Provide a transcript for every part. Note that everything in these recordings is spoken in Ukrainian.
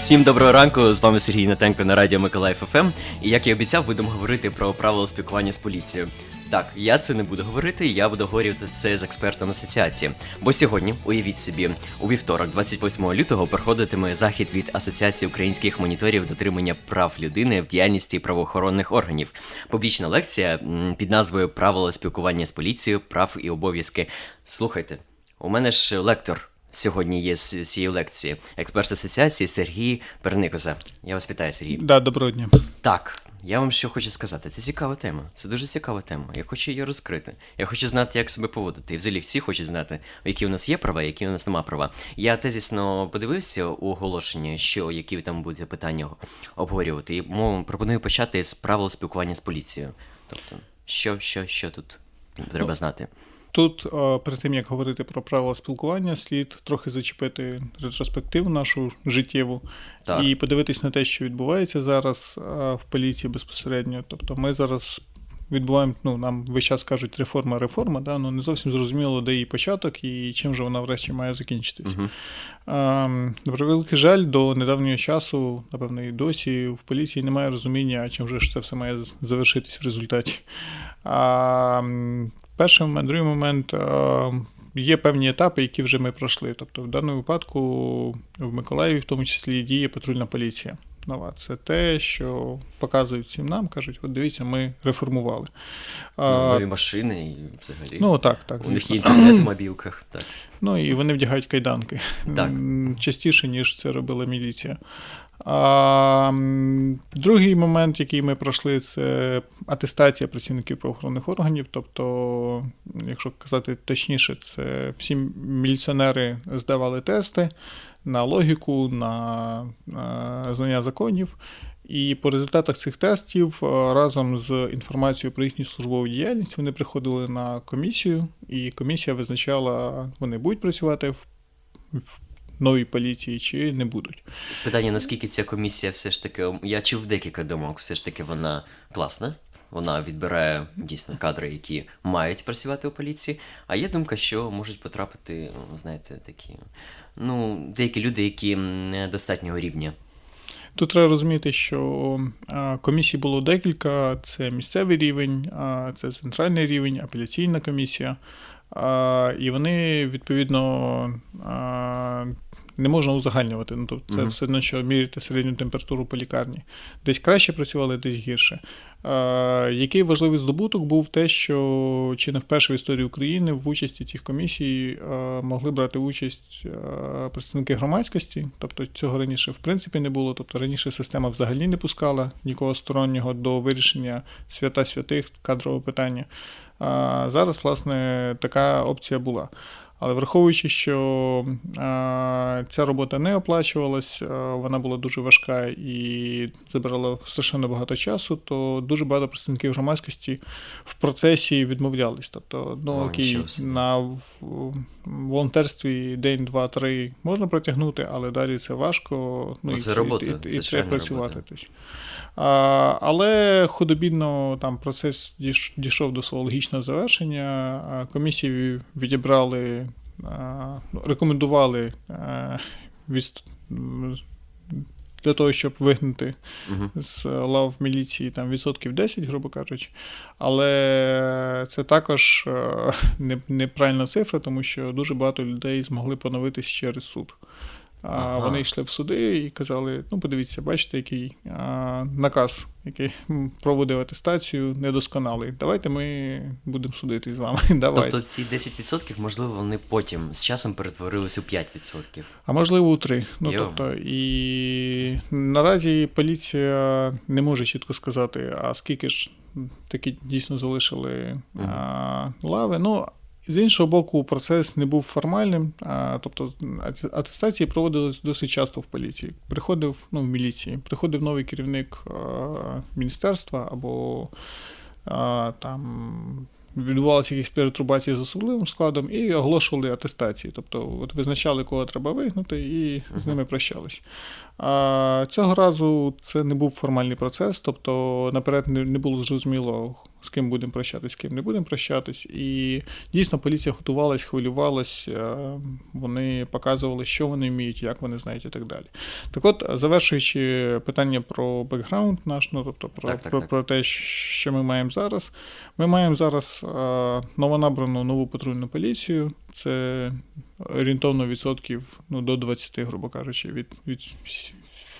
Всім доброго ранку. З вами Сергій Натенко на радіо Миколаїв ФМ. І як і обіцяв, будемо говорити про правила спілкування з поліцією. Так, я це не буду говорити, я буду говорити це з експертом асоціації. Бо сьогодні, уявіть собі, у вівторок, 28 лютого, проходитиме захід від Асоціації українських моніторів дотримання прав людини в діяльності правоохоронних органів. Публічна лекція під назвою Правила спілкування з поліцією, прав і обов'язки. Слухайте, у мене ж лектор сьогодні є з цієї лекції. Експерт асоціації Сергій Перникоза. Я вас вітаю, Сергій. Да, доброго дня. Так, я вам що хочу сказати. Це цікава тема. Це дуже цікава тема. Я хочу її розкрити. Я хочу знати, як себе поводити. І взагалі всі хочуть знати, які у нас є права, які у нас нема права. Я тезісно подивився у оголошенні, що які там будуть питання обговорювати. І мов, пропоную почати з правил спілкування з поліцією. Тобто, що, що, що тут треба знати. Тут е, перед тим як говорити про правила спілкування, слід трохи зачепити ретроспективу нашу життєву Так. і подивитись на те, що відбувається зараз е, в поліції безпосередньо. Тобто, ми зараз відбуваємо, ну нам весь час кажуть реформа, реформа, да, ну не зовсім зрозуміло, де її початок і чим же вона врешті має закінчитись. Угу. Ем, На превеликий жаль, до недавнього часу, напевно, і досі в поліції немає розуміння, чим же ж це все має завершитись в результаті. А, м, перший момент, другий момент. Є певні етапи, які вже ми пройшли. Тобто, в даному випадку в Миколаєві, в тому числі, діє патрульна поліція. Нова. Це те, що показують всім нам, кажуть, от дивіться, ми реформували. А, Нові машини і взагалі. ну так, так. у них є інтернет у мобілках. Так. Ну і вони вдягають кайданки Так. Частіше, ніж це робила міліція. А, другий момент, який ми пройшли, це атестація працівників правоохоронних органів. Тобто, якщо казати точніше, це всі міліціонери здавали тести на логіку, на, на знання законів. І по результатах цих тестів е, разом з інформацією про їхню службову діяльність вони приходили на комісію, і комісія визначала, вони будуть працювати в новій поліції чи не будуть. Питання, наскільки ця комісія все ж таки. Я чув декілька думок, все ж таки вона класна. Вона відбирає дійсно кадри, які мають працювати у поліції. А є думка, що можуть потрапити, знаєте, такі. Ну, деякі люди, які недостатнього рівня. Тут треба розуміти, що комісій було декілька: це місцевий рівень, це центральний рівень, апеляційна комісія. І вони відповідно не можна узагальнювати. Ну, тобто це Мгм. все одно, що міряти середню температуру по лікарні. Десь краще працювали, десь гірше. А, Який важливий здобуток був те, що чи не вперше в історії України в участі цих комісій а, могли брати участь а, представники громадськості. Тобто цього раніше в принципі не було. Тобто раніше система взагалі не пускала нікого стороннього до вирішення свята святих кадрового питання. А зараз, власне, така опція була. Але враховуючи, що а, ця робота не оплачувалась, а, вона була дуже важка і забирала страшенно багато часу, то дуже багато представників громадськості в процесі відмовлялись. Тобто, ну окей, на волонтерстві день, два, три можна протягнути, але далі це важко. Ну, це і- робота, і, і, і треба працювати. А, але худобідно там процес дійш- дійшов до свого логічного завершення. Комісії відібрали, рекомендували а, від, для того, щоб вигнати з лав міліції там відсотків 10, грубо кажучи. Але це також е, неправильна цифра, тому що дуже багато людей змогли поновитись через суд. Ага. Вони йшли в суди і казали: ну, подивіться, бачите, який а, наказ, який проводив атестацію, недосконалий. Давайте ми будемо судити з вами. Давайте. Тобто ці 10% можливо вони потім з часом перетворилися у 5%. А можливо, у три. Ну, Йо. тобто, і наразі поліція не може чітко сказати, а скільки ж таки дійсно залишили Мгм. а, лави. Ну, з іншого боку, процес не був формальним. А, тобто атестації проводились досить часто в поліції. Приходив, ну, в міліції, приходив новий керівник а, міністерства або а, там відбувалися якісь перетрубації з особливим складом і оголошували атестації. Тобто, от визначали, кого треба вигнати, і з ними прощались. А цього разу це не був формальний процес, тобто наперед не, не було зрозуміло, з ким будемо прощатись, з ким не будемо прощатись. І дійсно поліція готувалась, хвилювалась, е, вони показували, що вони вміють, як вони знають і так далі. Так от, завершуючи питання про бекграунд наш, ну тобто про, Так, так, про, так. про те, що ми маємо зараз. Ми маємо зараз е, новонабрану нову патрульну поліцію. Це орієнтовно відсотків ну, до 20, грубо кажучи, від, від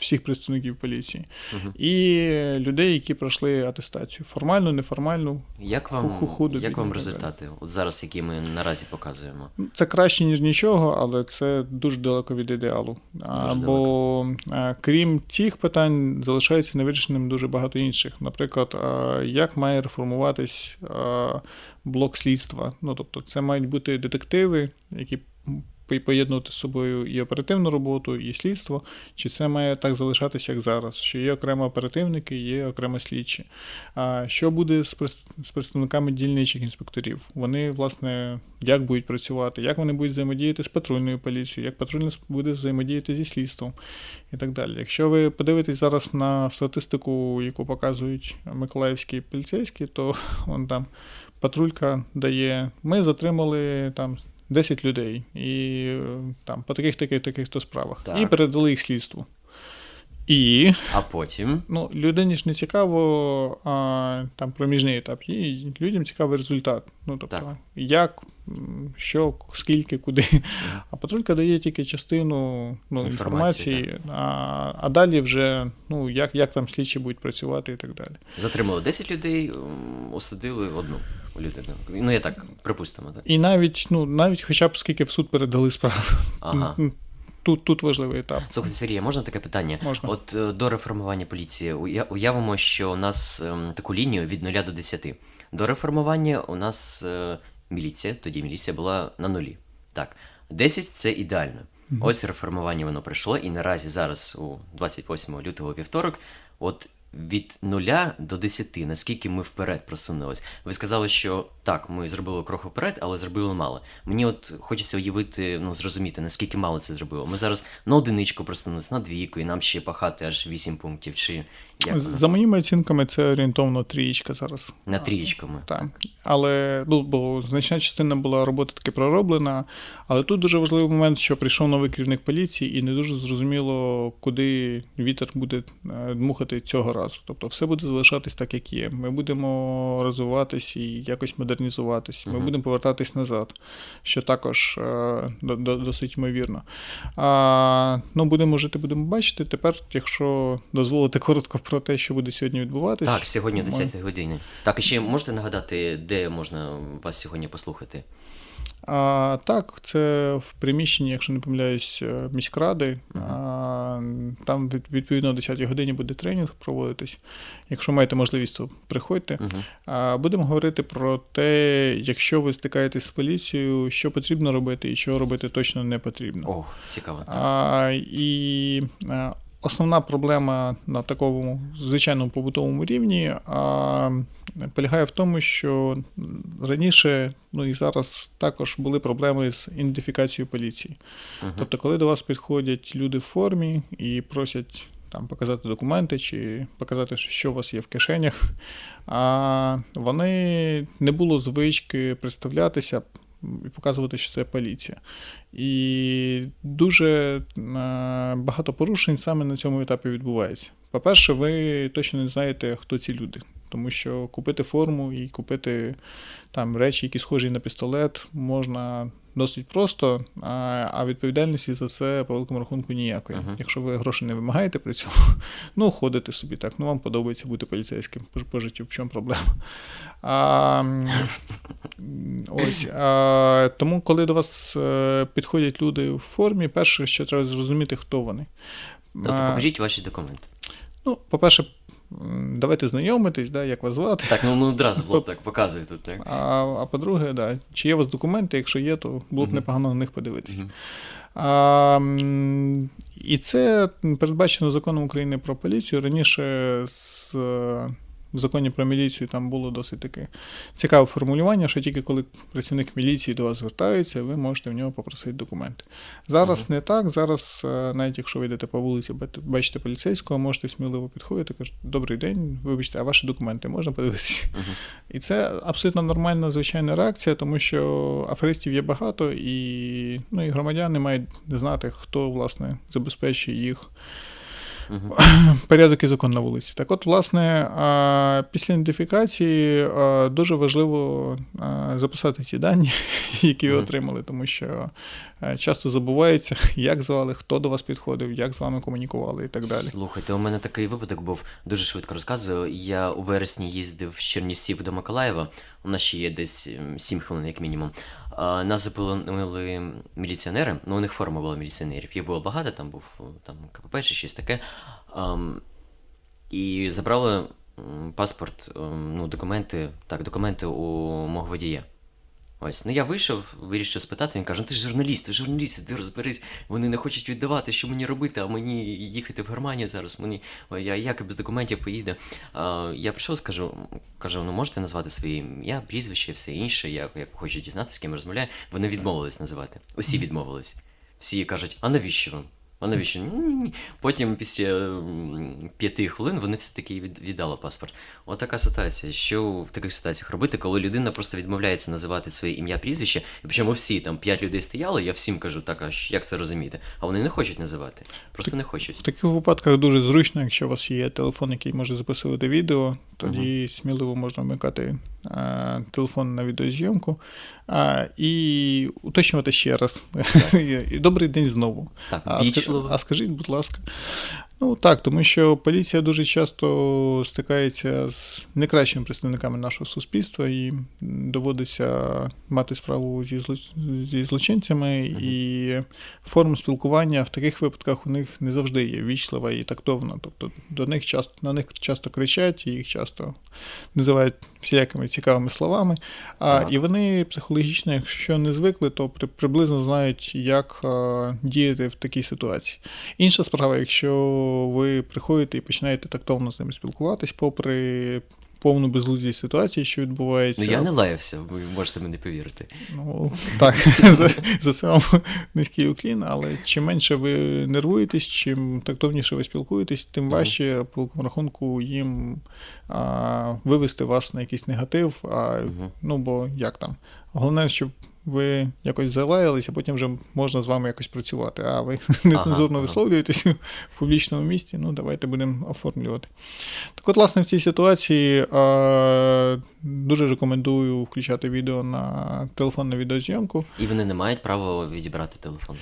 всіх представників поліції. Мгм. І людей, які пройшли атестацію. Формальну, неформальну. Як вам, як вам результати? От зараз, які ми наразі показуємо. Це краще, ніж нічого, але це дуже далеко від ідеалу. Дуже бо а, крім цих питань, залишається невирішеним дуже багато інших. Наприклад, як має реформуватись блок слідства. Ну, тобто, це мають бути детективи, які поєднувати з собою і оперативну роботу, і слідство, чи це має так залишатися, як зараз, що є окремо оперативники, є окремо слідчі. А що буде з, представниками дільничих інспекторів? Вони, власне, як будуть працювати, як вони будуть взаємодіяти з патрульною поліцією, як патрульна буде взаємодіяти зі слідством і так далі. Якщо ви подивитесь зараз на статистику, яку показують миколаївські поліцейські, то вон там патрулька дає, ми затримали там 10 людей і е, там по таких таких таких то справах. Так. І передали їх слідству. І А потім. ну, людині ж не цікаво а, там проміжний етап, їй людям цікавий результат. Ну, тобто, Так. як, що, скільки, куди. А патрулька дає тільки частину ну, Інформації, інформації, а, а далі вже ну, як, як там слідчі будуть працювати і так далі. Затримали 10 людей, м, осудили одну людину. Ну, я так припустимо, так? І навіть, ну, навіть хоча б скільки в суд передали справ. Ага. Тут, тут важливий етап. Слухайте, Сергія, можна таке питання? Можна. От е, до реформування поліції уявимо, що у нас ем, таку лінію від 0 до 10. До реформування у нас е, міліція, тоді міліція була на нулі. Так, 10 це ідеально. Ось реформування воно пройшло, і наразі зараз, у 28 лютого вівторок, от від 0 до 10, наскільки ми вперед просунулись. Ви сказали, що так, ми зробили крок вперед, але зробили мало. Мені от хочеться уявити, ну зрозуміти, наскільки мало це зробило. Ми зараз на одиничку просунулись, на двійку, і нам ще пахати аж 8 пунктів, чи як? За моїми оцінками, це орієнтовно трієчка зараз. на трієчку ми. Так. Але ну, бо значна частина була роботи таки пророблена. Але тут дуже важливий момент, що прийшов новий керівник поліції, і не дуже зрозуміло, куди вітер буде е, дмухати цього разу. Тобто все буде залишатись так, як є. Ми будемо розвиватись і якось модернізуватись. Ми Мгм. будемо повертатись назад, що також е, до- до- досить ймовірно. А, ну, будемо жити, будемо бачити. Тепер, якщо дозволити коротко про те, що буде сьогодні відбуватись. Так, сьогодні о ми- 10 годині. Так, і ще можете нагадати, де можна вас сьогодні послухати? А, так, це в приміщенні, якщо не помиляюсь, е, міськради. А, там відповідно о 10 годині буде тренінг проводитись. Якщо маєте можливість, то приходьте. А, будемо говорити про те, якщо ви стикаєтесь з поліцією, що потрібно робити і що робити точно не потрібно. О, цікаво. А, і а, основна проблема на такому звичайному побутовому рівні а, полягає в тому, що раніше, ну і зараз також були проблеми з ідентифікацією поліції. Мгм. Тобто, коли до вас підходять люди в формі і просять там показати документи чи показати, що у вас є в кишенях, а вони не було звички представлятися і показувати, що це поліція. І дуже е, багато порушень саме на цьому етапі відбувається. По-перше, ви точно не знаєте, хто ці люди. Тому що купити форму і купити там речі, які схожі на пістолет, можна досить просто, а, відповідальності за це по великому рахунку ніякої. Мгм. Якщо ви грошей не вимагаєте при цьому, ну ходите собі так. Ну вам подобається бути поліцейським по, по життю, в чому проблема. А, ось, а, тому, коли до вас е, підходять люди в формі, перше, що треба зрозуміти, хто вони. Тобто покажіть ваші документи. Ну, по-перше, давайте знайомитись, да, як вас звати. Так, ну, ну одразу було так показує тут, так? А, а по-друге, да, чи є у вас документи? Якщо є, то було б непогано на них подивитися. А, і це передбачено законом України про поліцію. Раніше з в законі про міліцію там було досить таке цікаве формулювання, що тільки коли працівник міліції до вас звертається, ви можете в нього попросити документи. Зараз не так. Зараз, е, навіть якщо ви йдете по вулиці, бачите- поліцейського, можете сміливо підходити, кажете, добрий день, вибачте, а ваші документи можна подивитися? Мгм. І це абсолютно нормальна звичайна реакція, тому що аферистів є багато, і, ну, і громадяни мають знати, хто власне забезпечує їх Мгм. порядок і закон на вулиці. Так от, власне, після ідентифікації дуже важливо записати ці дані, які ви Мгм. отримали, тому що часто забувається, як звали, хто до вас підходив, як з вами комунікували і так далі. Слухайте, у мене такий випадок був дуже швидко розказую. Я у вересні їздив з Чернівців до Миколаєва. У нас ще є десь 7 хвилин, як мінімум. Нас зупинили міліціонери, ну у них форма була міліціонерів. Їх було багато, там був там КПП чи щось таке. І забрали паспорт, ем, ну, документи, так, документи у мого водія. Ось, ну я вийшов, вирішив спитати, він каже, ну ти ж журналіст, ти журналіст, ти розберись, вони не хочуть віддавати, що мені робити, а мені їхати в Германію зараз, мені, я як без документів поїде. А, я прийшов, скажу, кажу, ну можете назвати своє ім'я, прізвище, все інше, я, я хочу дізнатися, з ким розмовляю. Вони відмовились називати. Усі відмовились. Всі кажуть, а навіщо вам? А навіщо? Ні-ні-ні. Потім після п'яти хвилин вони все-таки від- віддали паспорт. От така ситуація. Що в таких ситуаціях робити, коли людина просто відмовляється називати своє ім'я прізвище, і причому всі там п'ять людей стояли, я всім кажу, так, а як це розуміти? А вони не хочуть називати. Просто не хочуть. В таких випадках дуже зручно, якщо у вас є телефон, який може записувати відео, тоді сміливо можна вмикати е, телефон на відеозйомку е, і уточнювати ще раз. Добрий день знову. Так, А, ска- а скажіть, будь ласка. Ну так, тому що поліція дуже часто стикається з некращими представниками нашого суспільства, і доводиться мати справу зі, зло- зі злочинцями, і форма спілкування в таких випадках у них не завжди є вічлива і тактовна. Тобто до них часто на них часто кричать, і їх часто називають всілякими цікавими словами. А, Так. І вони психологічно, якщо не звикли, то при, приблизно знають, як а, діяти в такій ситуації. Інша справа, якщо ви приходите і починаєте тактовно з ними спілкуватись, попри повну безглуздість ситуації, що відбувається. Ну я не лаявся, ви можете мені повірити. Ну, так, за, за це вам низький уклін, але чим менше ви нервуєтесь, чим тактовніше ви спілкуєтесь, тим важче по рахунку їм а, вивести вас на якийсь негатив. А, Ну, бо як там? Головне, щоб ви якось залаялись, а потім вже можна з вами якось працювати. А ви нецензурно ага. висловлюєтесь в публічному місті, ну давайте будемо оформлювати. Так от, власне, в цій ситуації а, дуже рекомендую включати відео на телефон на відеозйомку. І вони не мають права відібрати телефон.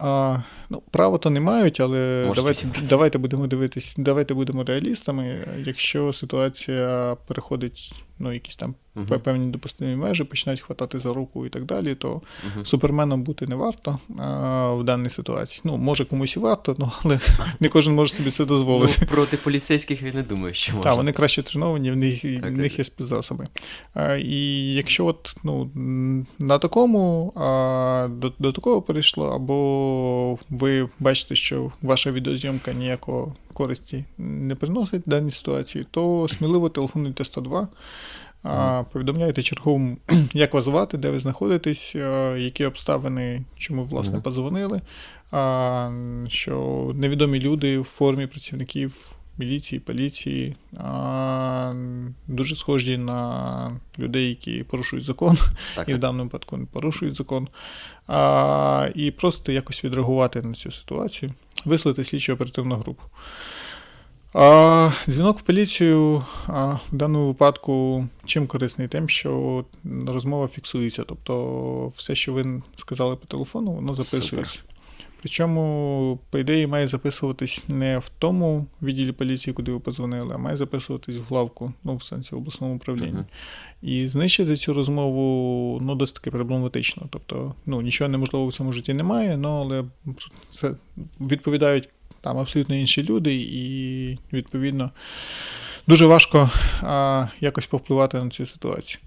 А, ну, право то не мають, але Можете давайте, давайте будемо дивитись, давайте будемо реалістами. Якщо ситуація переходить ну, якісь там пе- певні допустимі межі, починають хватати за руку і так далі, то Мгм. суперменом бути не варто а, в даній ситуації. Ну, може комусь і варто, ну, але не кожен може собі це дозволити. Ну, проти поліцейських я не думаю, що можна. Так, вони краще треновані, в них, Так, в них так. є спецзасоби. А, і якщо от, ну, на такому а, до, до такого перейшло, або ви бачите, що ваша відеозйомка ніякого користі не приносить в даній ситуації, то сміливо телефонуйте 102. А, повідомляйте черговому, як вас звати, де ви знаходитесь, які обставини, чому власне подзвонили, а, що невідомі люди в формі працівників міліції, поліції а, дуже схожі на людей, які порушують закон, Так, і в даному випадку не порушують закон. А, і просто якось відреагувати на цю ситуацію, вислати слідчу оперативну групу. А, дзвінок в поліцію а, в даному випадку чим корисний? Тим, що розмова фіксується. Тобто все, що ви сказали по телефону, воно записується. Причому, по ідеї, має записуватись не в тому відділі поліції, куди ви подзвонили, а має записуватись в главку, ну, в сенсі обласному управлінні. Мгм. І знищити цю розмову ну, досить таки проблематично. Тобто, ну, нічого неможливого в цьому житті немає, ну, але це відповідають там абсолютно інші люди, і відповідно дуже важко а, якось повпливати на цю ситуацію.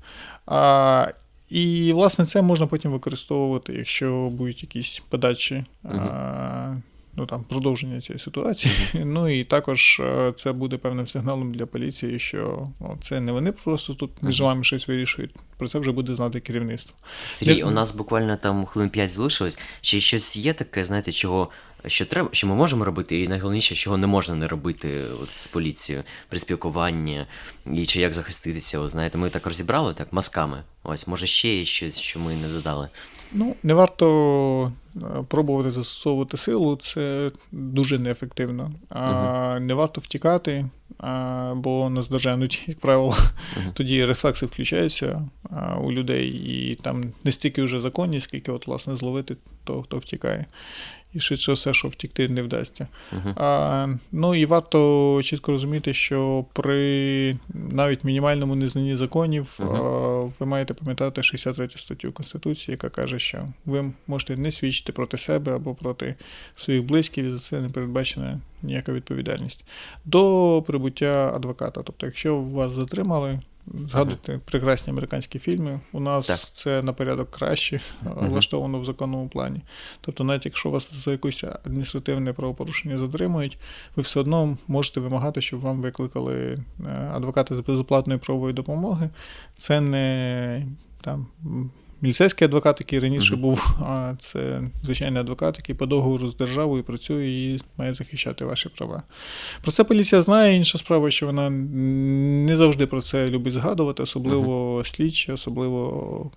А, і, власне, це можна потім використовувати, якщо будуть якісь подачі а, ну там продовження цієї ситуації. Ну і також е, це буде певним сигналом для поліції, що ну, це не вони просто тут між вами щось вирішують. Про це вже буде знати керівництво. Сергій, Для- у нас буквально там хвилин 5 залишилось. Чи щось є таке, знаєте, чого що треба, що ми можемо робити, і найголовніше, чого не можна не робити от, з поліцією при спілкуванні, і чи як захиститися? О, знаєте, ми так розібрали так масками. Ось, може, ще є щось, що ми не додали. Ну, не варто е, пробувати застосовувати силу, це дуже неефективно. А не варто втікати, а, бо нас доженуть, як правило. Мгм. Тоді рефлекси включаються а, у людей, і там не стільки вже законність, скільки от, власне, зловити того, хто втікає. І швидше все, що втікти не вдасться. Угу. А, ну і варто чітко розуміти, що при навіть мінімальному незнанні законів а, ви маєте пам'ятати 63 статтю Конституції, яка каже, що ви можете не свідчити проти себе або проти своїх близьких, і за це не передбачена ніяка відповідальність. До прибуття адвоката. Тобто, якщо вас затримали. Згадуйте прекрасні американські фільми. У нас Так. це на порядок краще влаштовано в законному плані. Тобто, навіть якщо вас за якесь адміністративне правопорушення затримують, ви все одно можете вимагати, щоб вам викликали е, адвоката з безоплатної правової допомоги. Це не там. Міліцейський адвокат, який раніше Мгм. був, а це звичайний адвокат, який по договору з державою працює і має захищати ваші права. Про це поліція знає. Інша справа, що вона не завжди про це любить згадувати, особливо слідчі, особливо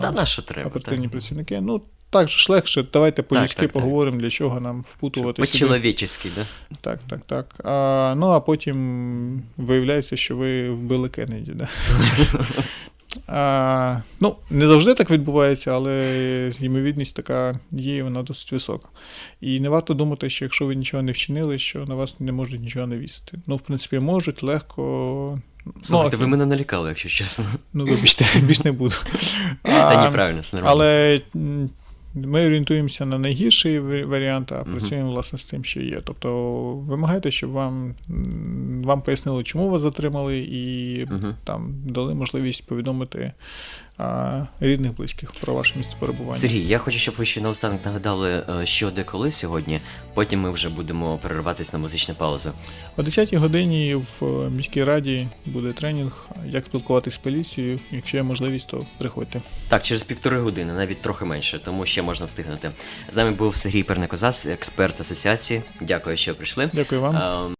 Та на треба? оперативні так? працівники. Ну, так же ж легше, давайте по-людськи так, так. поговоримо, для чого нам впутувати. По-чоловічески, да? Так, так, так. А, ну, а потім виявляється, що ви вбили Кеннеді. Да? А, ну, не завжди так відбувається, але ймовірність така є, і вона досить висока. І не варто думати, що якщо ви нічого не вчинили, що на вас не можуть нічого навісти. Ну, в принципі, можуть легко. Слухайте, ну, ви мене налякали, якщо чесно. Ну, вибачте, більш не буду. Та ні, правильно, все нормально. але ми орієнтуємося на найгірший варіант, а працюємо власне з тим, що є. Тобто вимагайте, щоб вам, вам пояснили, чому вас затримали, і Мгм. там дали можливість повідомити а, рідних близьких про ваше місце перебування. Сергій, я хочу, щоб ви ще наостанок нагадали, е, що де коли сьогодні. Потім ми вже будемо перерватися на музичну паузу. О 10-й годині в е, міській раді буде тренінг, як спілкуватися з поліцією. Якщо є можливість, то приходьте. Так, через півтори години, навіть трохи менше, тому ще можна встигнути. З нами був Сергій Пернекозас, експерт асоціації. Дякую, що прийшли. Дякую вам. Ем,